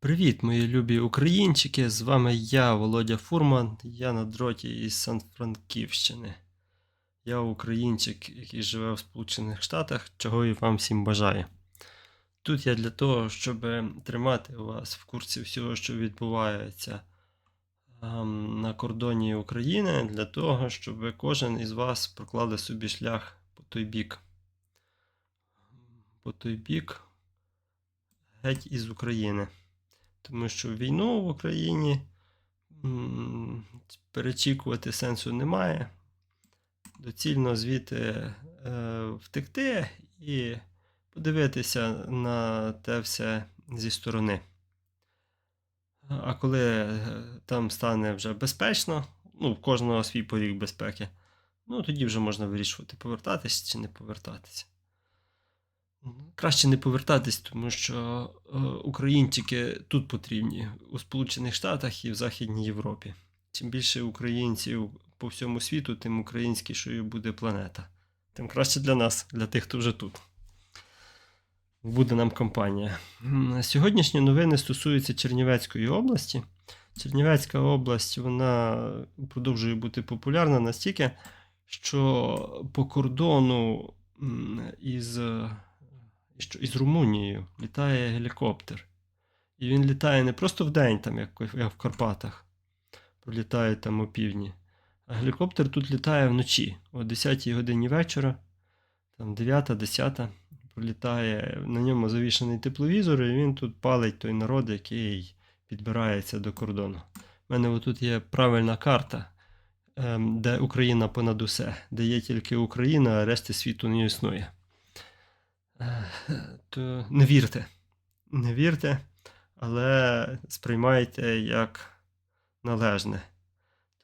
Привіт, мої любі українчики! З вами я, Володя Фурман. Я на дроті із Сан-Франківщини. Я українчик, який живе в Сполучених Штатах, чого і вам всім бажаю. Тут я для того, щоб тримати вас в курсі всього, що відбувається ем, на кордоні України, для того, щоб кожен із вас проклали собі шлях по той бік. По той бік геть із України. Тому що війну в Україні перечікувати сенсу немає. Доцільно звідти е, втекти і подивитися на те все зі сторони. А коли е, там стане вже безпечно, ну, в кожного свій поріг безпеки, ну тоді вже можна вирішувати, повертатись чи не повертатися. Краще не повертатись, тому що е, українчики тут потрібні у Сполучених Штатах і в Західній Європі. Чим більше українців по всьому світу, тим українськішою буде планета. Тим краще для нас, для тих, хто вже тут. Буде нам компанія. Сьогоднішні новини стосуються Чернівецької області. Чернівецька область вона продовжує бути популярна настільки, що по кордону із, що із Румунією літає гелікоптер. І він літає не просто в день, там, як в- Карпатах, пролітає там опівдні, а гелікоптер тут літає вночі, о 10 годині вечора, там 9-10, пролітає, на ньому завішаний тепловізор, і він тут палить той народ, який підбирається до кордону. У мене отут є правильна карта, ем, де Україна понад усе, де є тільки Україна, а решти світу не існує. То не вірте. Не вірте, але сприймайте як належне.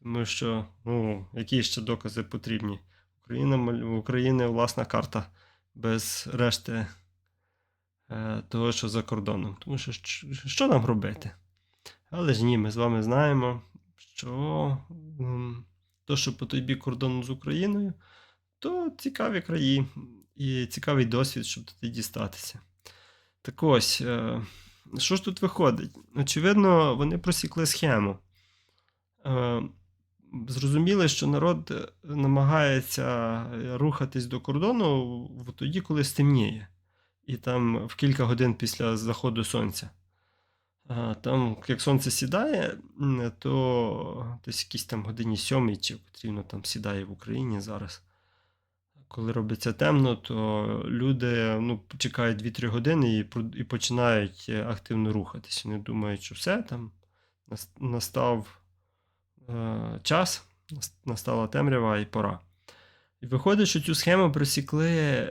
Тому що, ну, які ще докази потрібні? Україна, в України власна карта без решти е, того, що за кордоном. Тому що що нам робити? Але ж ні, ми з вами знаємо, що то, що по той бік кордону з Україною, то цікаві краї і цікавий досвід, щоб туди дістатися. Так ось, е, що ж тут виходить? Очевидно, вони просікли схему. Е, Зрозуміли, що народ е, намагається рухатись до кордону тоді, коли стемніє. І там в кілька годин після заходу сонця. Там, як сонце сідає, то десь якісь там годині сьомій, чи котрі воно там сідає в Україні зараз. Коли робиться темно, то люди ну, чекають 2-3 години і, і починають е, активно рухатись. Вони думають, що все там настав е, час, настала темрява і пора. І виходить, що цю схему просікли е,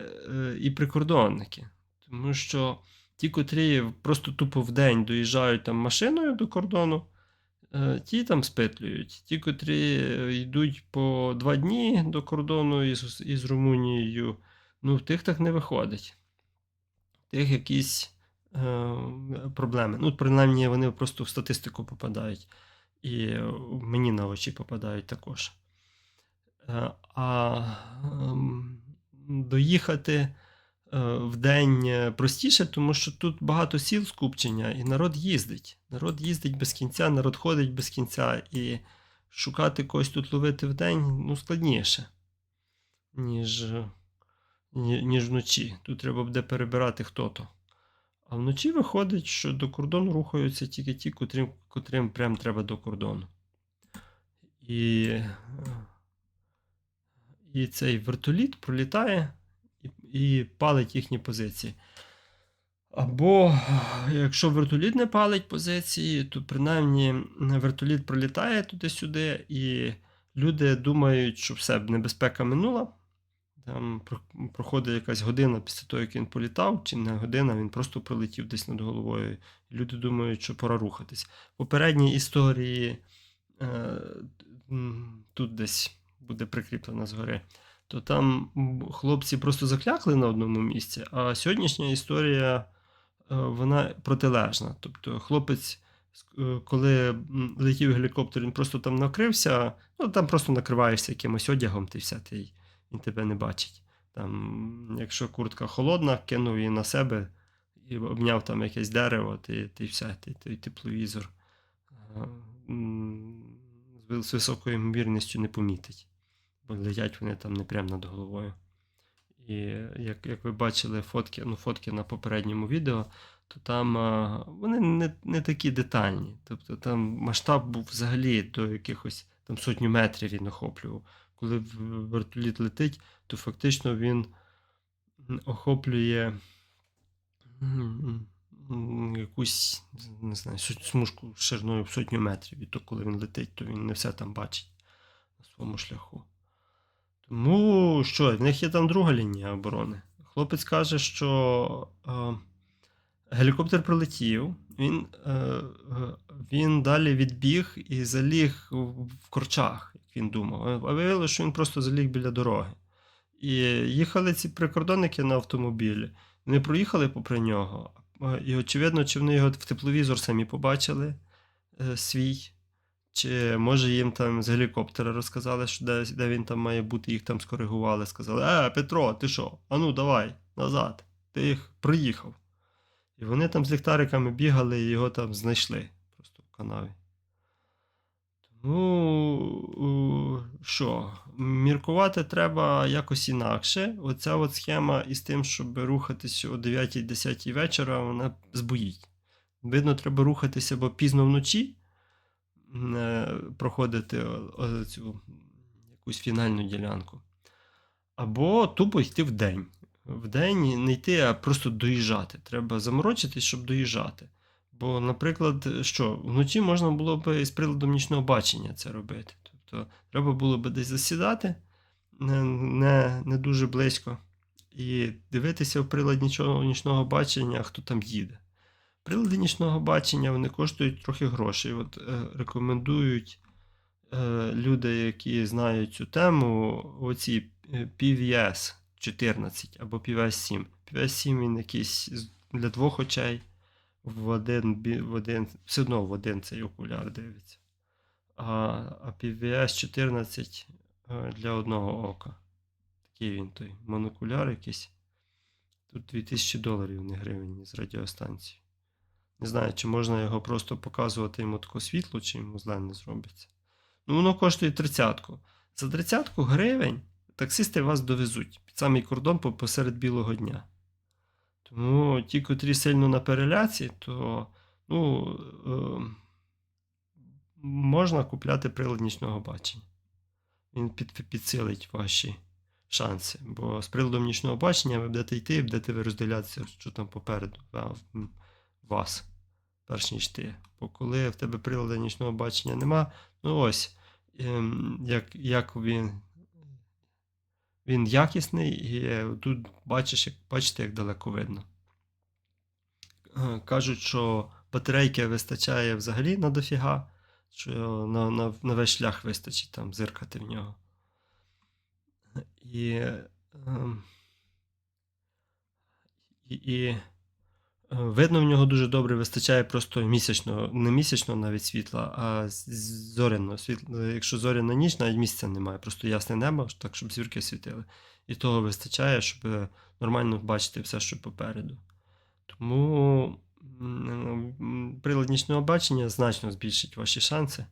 і прикордонники. Тому що ті, котрі просто тупо в день доїжджають там машиною до кордону, ті там спитлюють. Ті, котрі е, йдуть по два дні до кордону із, із Румунією, ну, в тих так не виходить. В тих якісь е, проблеми. Ну, принаймні, вони просто в статистику попадають. І е, мені на очі попадають також. Е, А ем, доїхати е, в день е, простіше, тому що тут багато сіл скупчення, і народ їздить. Народ їздить без кінця, народ ходить без кінця, і шукати когось тут ловити в день ну, складніше, ніж, е, ніж вночі. Тут треба буде перебирати хто-то. А вночі виходить, що до кордону рухаються тільки ті, котрим, котрим прям треба до кордону. І, е, і цей вертоліт пролітає і, палить їхні позиції. Або якщо вертоліт не палить позиції, то принаймні вертоліт пролітає туди-сюди, і люди думають, що все, небезпека минула. Там проходить якась година після того, як він політав, чи не година, він просто прилетів десь над головою. Люди думають, що пора рухатись. В попередній історії е, тут десь буде прикріплена згори, то там хлопці просто заклякли на одному місці, а сьогоднішня історія е, вона протилежна. Тобто хлопець, е, коли летів гелікоптер, він просто там накрився, ну там просто накриваєшся якимось одягом, ти все, ти, він тебе не бачить. Там, якщо куртка холодна, кинув її на себе, і обняв там якесь дерево, ти, ти все, ти, той тепловізор е, з- високою ймовірністю не помітить, летять вони там не прямо над головою. І як, як ви бачили фотки, ну, фотки на попередньому відео, то там а, вони не, не такі детальні. Тобто там масштаб був взагалі до якихось там сотню метрів він охоплював. Коли вертоліт летить, то фактично він охоплює якусь не знаю, смужку шириною в сотню метрів. І то, коли він летить, то він не все там бачить на своєму шляху. Тому що, в них є там друга лінія оборони. Хлопець каже, що е, гелікоптер прилетів, він, е, е, він далі відбіг і заліг в в корчах, як він думав. А виявилося, що він просто заліг біля дороги. І їхали ці прикордонники на автомобілі. Вони проїхали попри нього. е, І, очевидно, чи вони його в тепловізор самі побачили е, свій, чи може їм там з гелікоптера розказали, що де, де він там має бути, їх там скоригували, сказали: Е, Петро, ти що? Ану, давай, назад. Ти їх проїхав. І вони там з ліхтариками бігали і його там знайшли просто в канаві. Тому що, міркувати треба якось інакше. Оця от схема із тим, щоб рухатися о 9-10 вечора, вона збоїть. Видно, треба рухатися або пізно вночі, проходити о- о цю якусь фінальну ділянку. Або тупо йти вдень. Вдень не йти, а просто доїжджати. Треба заморочитись, щоб доїжджати. Бо, наприклад, що вночі можна було б з приладом нічного бачення це робити. Тобто треба було б десь засідати не, не, не дуже близько і дивитися в прилад нічого, нічного бачення, хто там їде. Прилади нічного бачення вони коштують трохи грошей. От, е, рекомендують е, люди, які знають цю тему, оці е, PVS 14 або PVS 7. PVS 7 він якийсь для двох очей в один, в один, все одно в один цей окуляр дивиться. А, а PVS 14 е, для одного ока. Такий він той монокуляр якийсь. Тут 2000 доларів, не гривень з радіостанції. Не знаю, чи можна його просто показувати йому таке світло, чи йому зле не зробиться. Ну, воно коштує тридцятку. За тридцятку гривень таксисти вас довезуть під самий кордон посеред білого дня. Тому ті, котрі сильно на переляці, то ну, е, можна купляти прилад нічного бачення. Він під, підсилить ваші шанси. Бо з приладом нічного бачення ви будете йти, будете ви розділятися, що там попереду вас, перш ніж ти. Бо коли в тебе приладу нічного бачення нема, ну ось, ем, як, як він. Він якісний, і е, тут бачиш, як, бачите, як далеко видно. Е, Кажуть, що батарейки вистачає взагалі на дофіга, що на, на, на весь шлях вистачить там зиркати в нього. І, ем, і, і видно в нього дуже добре вистачає просто місячного, не місячного навіть світла, а зоряного світла. Якщо зоряна ніч, навіть місяця немає, просто ясне небо, так, щоб зірки світили. І того вистачає, щоб е, нормально бачити все, що попереду. Тому прилад нічного бачення значно збільшить ваші шанси.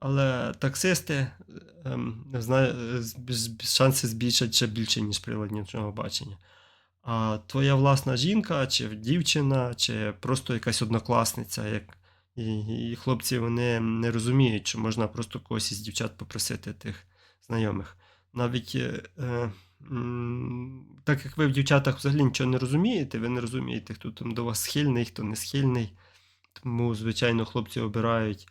Але таксисти ем, шанси збільшать ще більше, ніж прилад нічного бачення. А твоя власна жінка, чи дівчина, чи просто якась однокласниця, як і, і хлопці вони не розуміють, що можна просто когось із дівчат попросити тих знайомих. Навіть е, так як ви в дівчатах взагалі нічого не розумієте, ви не розумієте, хто там до вас схильний, хто не схильний. Тому, звичайно, хлопці обирають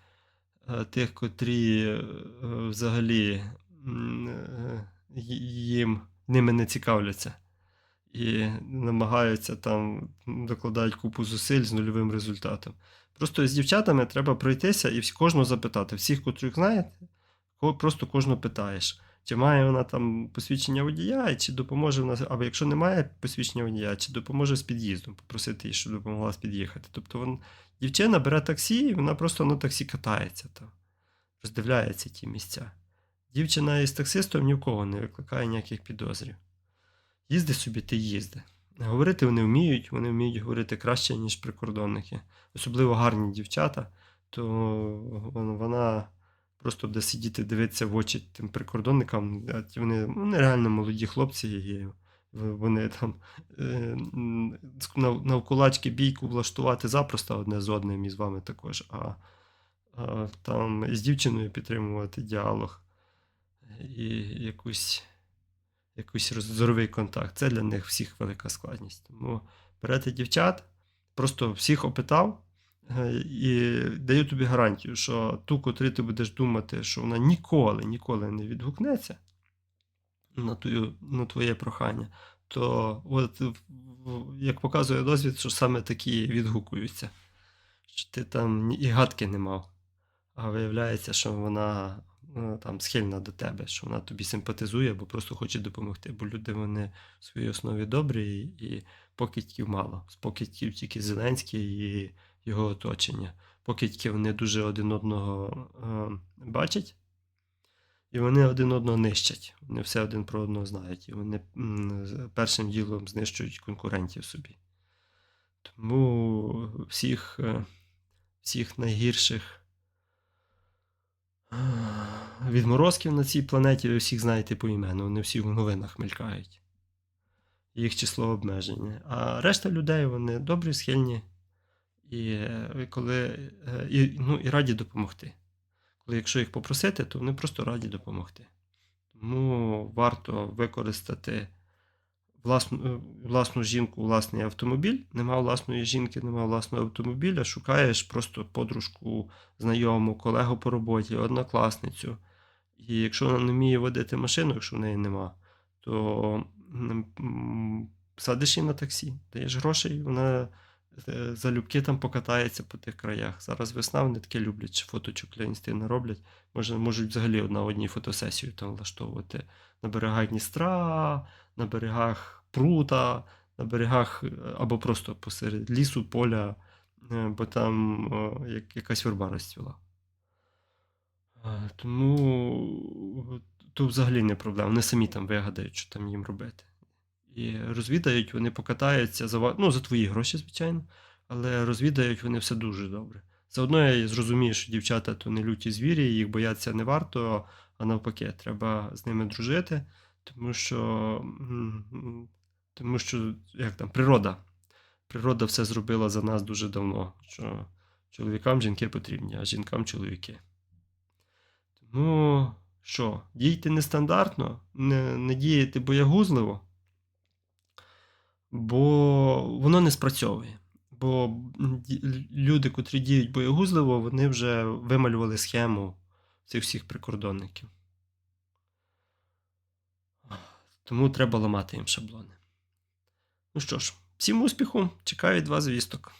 е, тих, котрі е, взагалі е, їм ними не цікавляться. І намагаються там докладають купу зусиль з нульовим результатом. Просто з дівчатами треба пройтися і кожного запитати. Всіх, котрих знаєте, просто кожного питаєш. Чи має вона там посвідчення водія, чи допоможе вона, або якщо немає посвідчення водія, чи допоможе з під'їздом, попросити її, щоб допомогла під'їхати. Тобто вон, дівчина бере таксі, і вона просто на таксі катається, там, роздивляється ті місця. Дівчина із таксистом ні в кого не викликає ніяких підозрів. Їзди собі, ти їзди. Говорити вони вміють, вони вміють говорити краще, ніж прикордонники. Особливо гарні дівчата, то вона просто буде сидіти, дивитися в очі тим прикордонникам. Вони, вони реально молоді хлопці, і вони там е, навкулачки бійку влаштувати запросто одне з одним і з вами також. А там з дівчиною підтримувати діалог і якусь якийсь зоровий контакт. Це для них всіх велика складність. Тому берете дівчат, просто всіх опитав е, і даю тобі гарантію, що ту, котру ти будеш думати, що вона ніколи, ніколи не відгукнеться на, твою, на твоє прохання, то от, як показує досвід, що саме такі відгукуються. Що ти там і гадки не мав. А виявляється, що вона там схильна до тебе, що вона тобі симпатизує або просто хоче допомогти. Бо люди вони в своїй основі добрі і, покидьків мало. З покидьків тільки Зеленський і його оточення. Покидьки вони дуже один одного е, бачать, і вони один одного нищать. Вони все один про одного знають. І вони першим ділом знищують конкурентів собі. Тому всіх, е, всіх найгірших відморозків на цій планеті ви всіх знаєте поіменно, вони всі в новинах мелькають. Їх число обмежене. А решта людей вони добрі, схильні і, е, коли, е, і, ну, і раді допомогти. Коли якщо їх попросити, то вони просто раді допомогти. Тому варто використати власну, е, власну жінку, власний автомобіль. Нема власної жінки, нема власного автомобіля. Шукаєш просто подружку, знайому, колегу по роботі, однокласницю. І якщо вона не вміє водити машину, якщо в неї нема, то садиш її на таксі, даєш грошей, вона е, залюбки там покатається по тих краях. Зараз весна, вони таке люблять, чи фоточок для інстина роблять. Може, можуть взагалі на одній фотосесію там влаштовувати на берегах Дністра, на берегах Прута, на берегах е, або просто посеред лісу, поля, е, бо там якась верба розцвіла. Тому то взагалі не проблема. Вони самі там вигадають, що там їм робити. І розвідають, вони покатаються за ну, за твої гроші, звичайно, але розвідають вони все дуже добре. Заодно я зрозумію, що дівчата то не люті звірі, їх бояться не варто, а навпаки, треба з ними дружити, тому що, тому що як там, природа. Природа все зробила за нас дуже давно. Що чоловікам жінки потрібні, а жінкам чоловіки. Тому що, дійте нестандартно, не, не діяти боягузливо, бо воно не спрацьовує. Бо люди, котрі діють боягузливо, вони вже вималювали схему цих всіх прикордонників. Тому треба ламати їм шаблони. Ну що ж, всім успіху, чекаю від вас звісток.